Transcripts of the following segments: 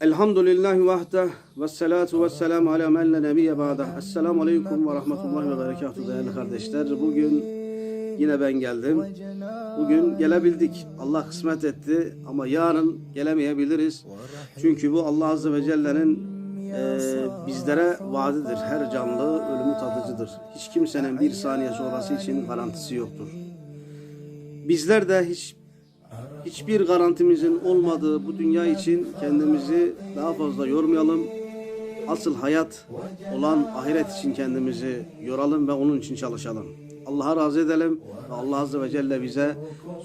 Elhamdülillahi vahde ve salatu ve selamu ala men la nebiyye ba'de. Esselamu aleyküm ve rahmetullahi ve berekatuhu değerli kardeşler. Bugün yine ben geldim. Bugün gelebildik. Allah kısmet etti ama yarın gelemeyebiliriz. Çünkü bu Allah Azze ve Celle'nin e, bizlere vaadidir. Her canlı ölümü tadıcıdır. Hiç kimsenin bir saniye sonrası için garantisi yoktur. Bizler de hiç hiçbir garantimizin olmadığı bu dünya için kendimizi daha fazla yormayalım. Asıl hayat olan ahiret için kendimizi yoralım ve onun için çalışalım. Allah'a razı edelim Allah Azze ve Celle bize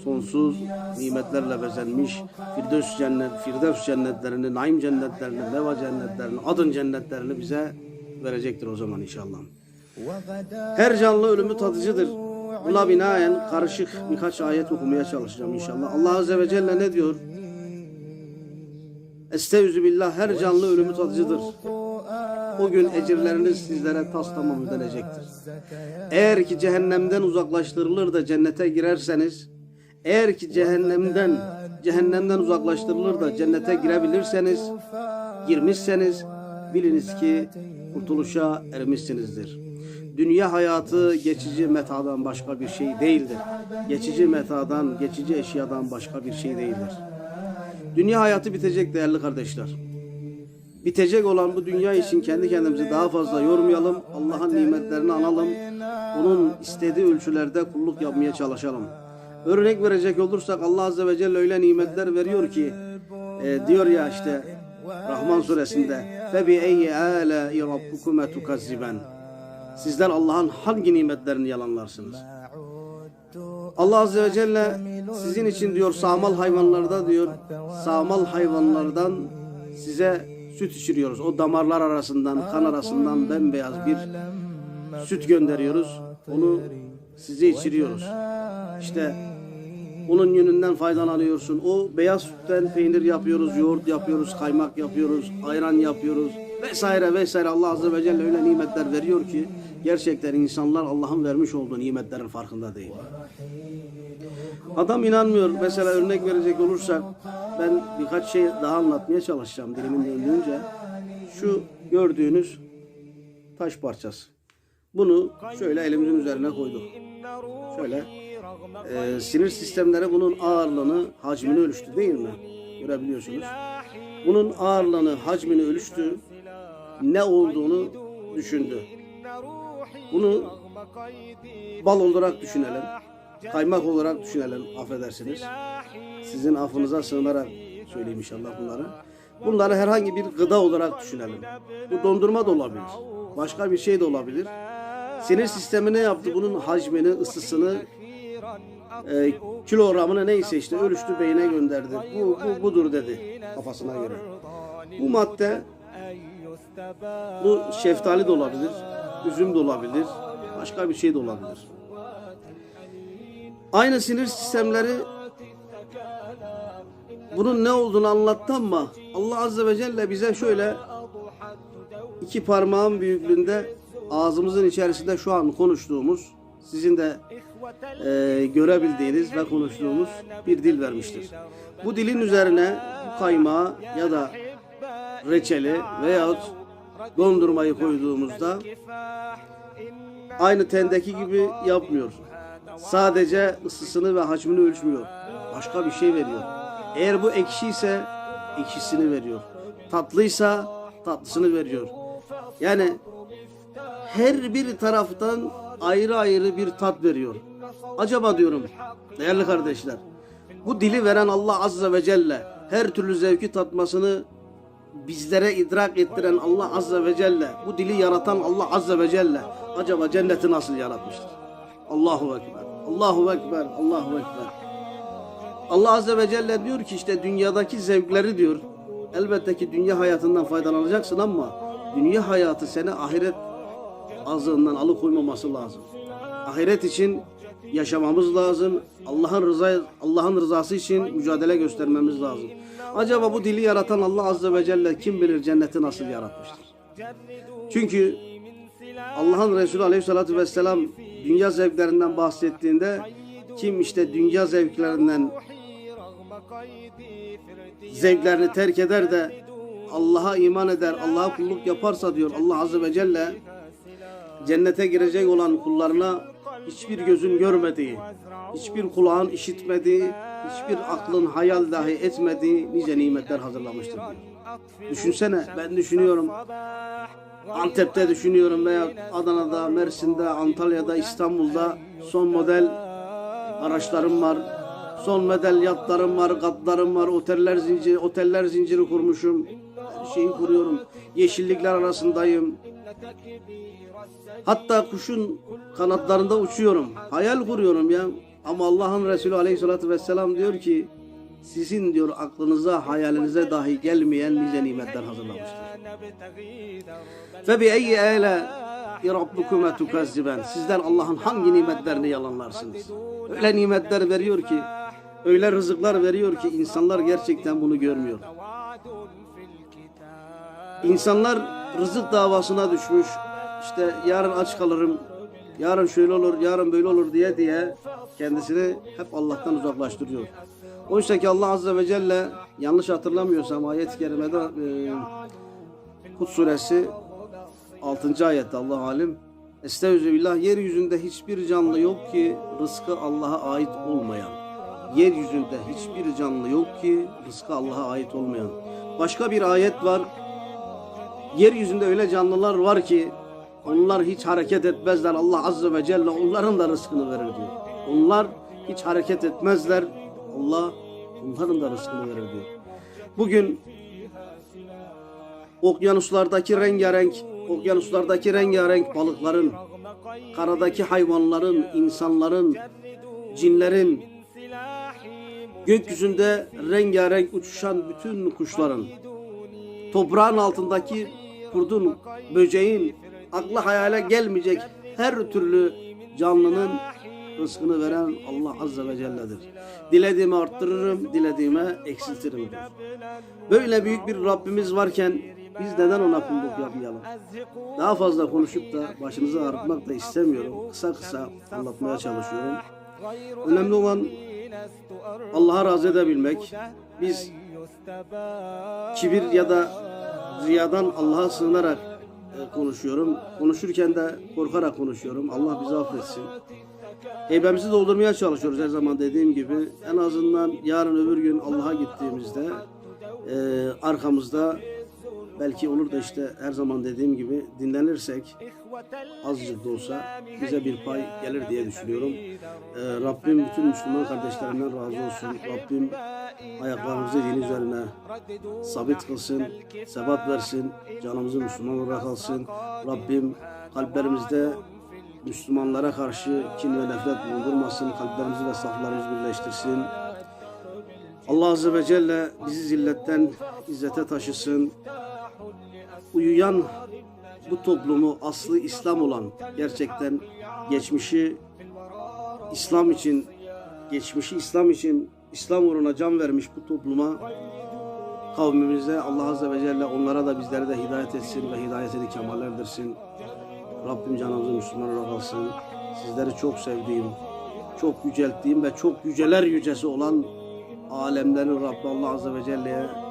sonsuz nimetlerle bezenmiş Firdevs cennet, Firdevs cennetlerini, Naim cennetlerini, Leva cennetlerini, Adın cennetlerini bize verecektir o zaman inşallah. Her canlı ölümü tadıcıdır. Buna binaen karışık birkaç ayet okumaya çalışacağım inşallah. Allah Azze ve Celle ne diyor? Estağfirullah billah her canlı ölümü tadıcıdır. O gün ecirleriniz sizlere tas tamam ödenecektir. Eğer ki cehennemden uzaklaştırılır da cennete girerseniz, eğer ki cehennemden cehennemden uzaklaştırılır da cennete girebilirseniz, girmişseniz biliniz ki kurtuluşa ermişsinizdir Dünya hayatı geçici metadan başka bir şey değildir. Geçici metadan, geçici eşyadan başka bir şey değildir. Dünya hayatı bitecek değerli kardeşler. Bitecek olan bu dünya için kendi kendimizi daha fazla yormayalım. Allah'ın nimetlerini analım. Onun istediği ölçülerde kulluk yapmaya çalışalım. Örnek verecek olursak Allah Azze ve Celle öyle nimetler veriyor ki e, diyor ya işte Rahman suresinde فَبِأَيِّ آلَاءِ رَبُّكُمَ تُكَذِّبًا Sizler Allah'ın hangi nimetlerini yalanlarsınız? Allah Azze ve Celle sizin için diyor sağmal hayvanlarda diyor sağmal hayvanlardan size süt içiriyoruz. O damarlar arasından kan arasından bembeyaz bir süt gönderiyoruz. Onu size içiriyoruz. İşte onun yönünden faydalanıyorsun. O beyaz sütten peynir yapıyoruz, yoğurt yapıyoruz, kaymak yapıyoruz, ayran yapıyoruz vesaire vesaire. Allah Azze ve Celle öyle nimetler veriyor ki gerçekten insanlar Allah'ın vermiş olduğu nimetlerin farkında değil. Adam inanmıyor. Mesela örnek verecek olursak ben birkaç şey daha anlatmaya çalışacağım dilimin döndüğünce. Şu gördüğünüz taş parçası. Bunu şöyle elimizin üzerine koyduk. Şöyle e, sinir sistemleri bunun ağırlığını, hacmini ölçtü değil mi? Görebiliyorsunuz. Bunun ağırlığını, hacmini ölçtü. Ne olduğunu düşündü. Bunu bal olarak düşünelim. Kaymak olarak düşünelim affedersiniz. Sizin affınıza sığınarak söyleyeyim inşallah bunları. Bunları herhangi bir gıda olarak düşünelim. Bu dondurma da olabilir. Başka bir şey de olabilir. Sinir sistemi ne yaptı? Bunun hacmini, ısısını, e, kilogramını neyse işte ölçtü beyine gönderdi. Bu, bu budur dedi kafasına göre. Bu madde bu şeftali de olabilir, üzüm de olabilir, başka bir şey de olabilir. Aynı sinir sistemleri bunun ne olduğunu anlattı ama Allah Azze ve Celle bize şöyle iki parmağın büyüklüğünde ağzımızın içerisinde şu an konuştuğumuz sizin de e, görebildiğiniz ve konuştuğumuz bir dil vermiştir. Bu dilin üzerine bu kaymağı ya da reçeli veyahut dondurmayı koyduğumuzda aynı tendeki gibi yapmıyor. Sadece ısısını ve hacmini ölçmüyor. Başka bir şey veriyor. Eğer bu ekşi ise ekşisini veriyor. Tatlıysa tatlısını veriyor. Yani her bir taraftan ayrı ayrı bir tat veriyor. Acaba diyorum değerli kardeşler bu dili veren Allah Azze ve Celle her türlü zevki tatmasını bizlere idrak ettiren Allah Azze ve Celle bu dili yaratan Allah Azze ve Celle acaba cenneti nasıl yaratmıştır? Allahu Ekber. Allahu Ekber. Allahu Ekber. Allah Azze ve Celle diyor ki işte dünyadaki zevkleri diyor elbette ki dünya hayatından faydalanacaksın ama dünya hayatı seni ahiret azığından alıkoymaması lazım. Ahiret için yaşamamız lazım. Allah'ın rıza Allah'ın rızası için mücadele göstermemiz lazım. Acaba bu dili yaratan Allah azze ve celle kim bilir cenneti nasıl yaratmıştır? Çünkü Allah'ın Resulü Aleyhisselatü Vesselam dünya zevklerinden bahsettiğinde kim işte dünya zevklerinden zevklerini terk eder de Allah'a iman eder, Allah'a kulluk yaparsa diyor Allah Azze ve Celle cennete girecek olan kullarına hiçbir gözün görmediği, hiçbir kulağın işitmediği, hiçbir aklın hayal dahi etmediği nice nimetler hazırlamıştır diyor. Düşünsene ben düşünüyorum Antep'te düşünüyorum veya Adana'da, Mersin'de, Antalya'da, İstanbul'da son model araçlarım var. Son model yatlarım var, katlarım var, oteller zinciri, oteller zinciri kurmuşum. Her şeyi kuruyorum. Yeşillikler arasındayım. Hatta kuşun kanatlarında uçuyorum. Hayal kuruyorum ya. Ama Allah'ın Resulü Aleyhisselatü Vesselam diyor ki sizin diyor aklınıza, hayalinize dahi gelmeyen nice nimetler hazırlamıştır. Eyyi ele rabbukuma tukazziben. Sizler Allah'ın hangi nimetlerini yalanlarsınız? Öyle nimetler veriyor ki, öyle rızıklar veriyor ki insanlar gerçekten bunu görmüyor. İnsanlar rızık davasına düşmüş. İşte yarın aç kalırım, yarın şöyle olur, yarın böyle olur diye diye kendisini hep Allah'tan uzaklaştırıyor. Oysa ki Allah Azze ve Celle yanlış hatırlamıyorsam ayet-i kerimede e, Hud suresi 6. ayette Allah alim Estağfirullah yeryüzünde hiçbir canlı yok ki rızkı Allah'a ait olmayan. Yeryüzünde hiçbir canlı yok ki rızkı Allah'a ait olmayan. Başka bir ayet var. Yeryüzünde öyle canlılar var ki onlar hiç hareket etmezler. Allah Azze ve Celle onların da rızkını verir diyor. Onlar hiç hareket etmezler. Allah onların da rızkını verir diyor. Bugün okyanuslardaki rengarenk, okyanuslardaki rengarenk balıkların, karadaki hayvanların, insanların, cinlerin, gökyüzünde rengarenk uçuşan bütün kuşların, toprağın altındaki kurdun, böceğin, akla hayale gelmeyecek her türlü canlının rızkını veren Allah Azze ve Celle'dir. Dilediğimi arttırırım, dilediğime eksiltirim diyor. Böyle büyük bir Rabbimiz varken biz neden ona kulluk yapmayalım? Daha fazla konuşup da başınızı ağrıtmak da istemiyorum. Kısa kısa anlatmaya çalışıyorum. Önemli olan Allah'a razı edebilmek. Biz kibir ya da riyadan Allah'a sığınarak konuşuyorum. Konuşurken de korkarak konuşuyorum. Allah bizi affetsin. Heybemizi doldurmaya çalışıyoruz her zaman dediğim gibi. En azından yarın öbür gün Allah'a gittiğimizde e, arkamızda belki olur da işte her zaman dediğim gibi dinlenirsek azıcık da olsa bize bir pay gelir diye düşünüyorum. E, Rabbim bütün Müslüman kardeşlerimden razı olsun. Rabbim ayaklarımızı din üzerine sabit kılsın, sebat versin, canımızı Müslüman olarak alsın. Rabbim kalplerimizde Müslümanlara karşı kin ve nefret bulundurmasın, kalplerimizi ve saflarımızı birleştirsin. Allah Azze ve Celle bizi zilletten izzete taşısın. Uyuyan bu toplumu aslı İslam olan, gerçekten geçmişi İslam için, geçmişi İslam için, İslam uğruna can vermiş bu topluma, kavmimize Allah Azze ve Celle onlara da bizlere de hidayet etsin ve hidayetini kemal erdirsin. Rabbim canımızı Müslüman olarak alsın. Sizleri çok sevdiğim, çok yücelttiğim ve çok yüceler yücesi olan alemlerin Rabbi Allah Azze ve Celle'ye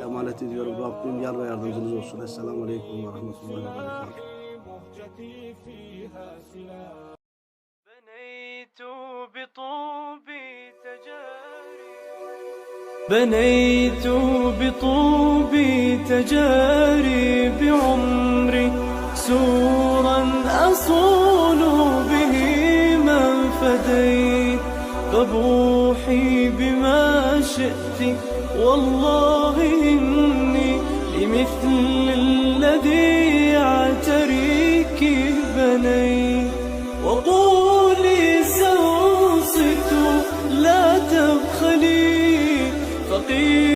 emanet ediyorum. Rabbim yar ve yardımcınız olsun. Esselamu Aleyküm ve Rahmetullahi ve. بنيت بطوبي تجاري بعمري سورا أصول به من فديت فبوحي بما شئت والله إني لمثل الذي يعتريك بنيت وقول